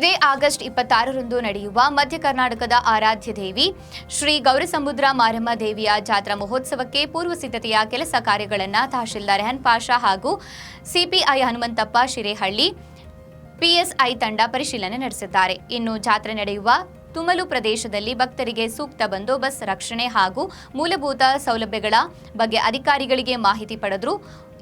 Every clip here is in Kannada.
ಇಪ್ಪತ್ತಾರರಂದು ನಡೆಯುವ ಮಧ್ಯ ಕರ್ನಾಟಕದ ಆರಾಧ್ಯ ದೇವಿ, ಶ್ರೀ ಗೌರಸಮುದ್ರ ಮಾರಮ್ಮ ದೇವಿಯ ಜಾತ್ರಾ ಮಹೋತ್ಸವಕ್ಕೆ ಪೂರ್ವ ಸಿದ್ಧತೆಯ ಕೆಲಸ ಕಾರ್ಯಗಳನ್ನು ತಹಶೀಲ್ದಾರ್ ರೆಹನ್ ಪಾಷಾ ಹಾಗೂ ಸಿಪಿಐ ಹನುಮಂತಪ್ಪ ಶಿರೇಹಳ್ಳಿ, ಪಿಎಸ್ಐ ತಂಡ ಪರಿಶೀಲನೆ ನಡೆಸಿದ್ದಾರೆ ಇನ್ನು ಜಾತ್ರೆ ನಡೆಯುವ ತುಮಲು ಪ್ರದೇಶದಲ್ಲಿ ಭಕ್ತರಿಗೆ ಸೂಕ್ತ ಬಂದೋಬಸ್ತ್ ರಕ್ಷಣೆ ಹಾಗೂ ಮೂಲಭೂತ ಸೌಲಭ್ಯಗಳ ಬಗ್ಗೆ ಅಧಿಕಾರಿಗಳಿಗೆ ಮಾಹಿತಿ ಪಡೆದ್ರು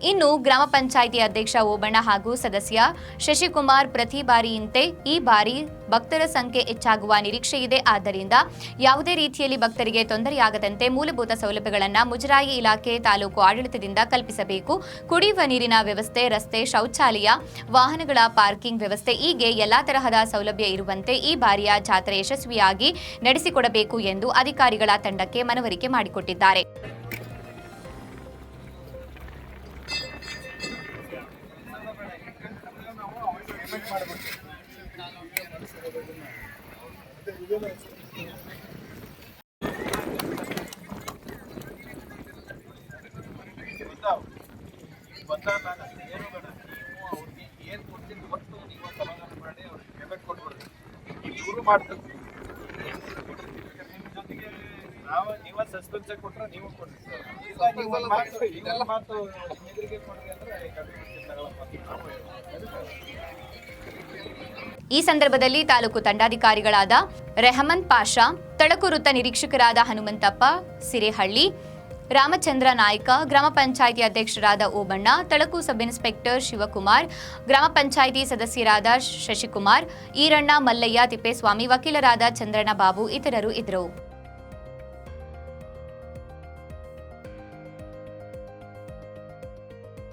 ಇನ್ನು ಗ್ರಾಮ ಪಂಚಾಯಿತಿ ಅಧ್ಯಕ್ಷ ಓಬಣ್ಣ ಹಾಗೂ ಸದಸ್ಯ ಶಶಿಕುಮಾರ್ ಪ್ರತಿ ಬಾರಿಯಂತೆ ಈ ಬಾರಿ ಭಕ್ತರ ಸಂಖ್ಯೆ ಹೆಚ್ಚಾಗುವ ನಿರೀಕ್ಷೆ ಇದೆ. ಆದ್ದರಿಂದ ಯಾವುದೇ ರೀತಿಯಲ್ಲಿ ಭಕ್ತರಿಗೆ ತೊಂದರೆಯಾಗದಂತೆ ಮೂಲಭೂತ ಸೌಲಭ್ಯಗಳನ್ನು ಮುಜರಾಯಿ ಇಲಾಖೆ ತಾಲೂಕು ಆಡಳಿತದಿಂದ ಕಲ್ಪಿಸಬೇಕು. ಕುಡಿಯುವ ನೀರಿನ ವ್ಯವಸ್ಥೆ, ರಸ್ತೆ, ಶೌಚಾಲಯ, ವಾಹನಗಳ ಪಾರ್ಕಿಂಗ್ ವ್ಯವಸ್ಥೆ ಹೀಗೆ ಎಲ್ಲಾ ತರಹದ ಸೌಲಭ್ಯ ಇರುವಂತೆ ಈ ಬಾರಿಯ ಜಾತ್ರೆ ಯಶಸ್ವಿಯಾಗಿ ನಡೆಸಿಕೊಡಬೇಕು ಎಂದು ಅಧಿಕಾರಿಗಳ ತಂಡಕ್ಕೆ ಮನವರಿಕೆ ಮಾಡಿಕೊಟ್ಟಿದ್ದಾರೆ. ನಾನು ಏನು ಕೊಡ್ತೀನಿ ಒಟ್ಟು ನೀವು ಸಮಾಧಾನ ಮಾಡಿ ಅವ್ರಿಗೆ ಪೇಮೆಂಟ್ ಕೊಟ್ಬಿಡ್ರಿ ಇವರು ನಿಮ್ಮ ಜೊತೆಗೆ ನಾವು ನೀವ ಸಸ್ಪೆನ್ಸ್ ಕೊಟ್ರೆ ನೀವು ಕೊಡ್ರಿ ಮಾತು. ಎದುರಿಗೆ ಕೊಡ್ರಿ ಅಂದ್ರೆ ಈ ಸಂದರ್ಭದಲ್ಲಿ ತಾಲೂಕು ತಂಡಾಧಿಕಾರಿಗಳಾದ ರೆಹಮನ್ ಪಾಷಾ, ತಳಕು ವೃತ್ತ ನಿರೀಕ್ಷಕರಾದ ಹನುಮಂತಪ್ಪ, ಸಿರೇಹಳ್ಳಿ, ರಾಮಚಂದ್ರ ನಾಯ್ಕ, ಗ್ರಾಮ ಪಂಚಾಯಿತಿ ಅಧ್ಯಕ್ಷರಾದ ಓಬಣ್ಣ, ತಳಕು ಸಬ್ ಇನ್ಸ್ಪೆಕ್ಟರ್ ಶಿವಕುಮಾರ್, ಗ್ರಾಮ ಪಂಚಾಯಿತಿ ಸದಸ್ಯರಾದ ಶಶಿಕುಮಾರ್, ಈರಣ್ಣ ಮಲ್ಲಯ್ಯ, ತಿಪ್ಪೇಸ್ವಾಮಿ, ವಕೀಲರಾದ ಚಂದ್ರಣ್ಣ ಬಾಬು ಇತರರು ಇದ್ದರು.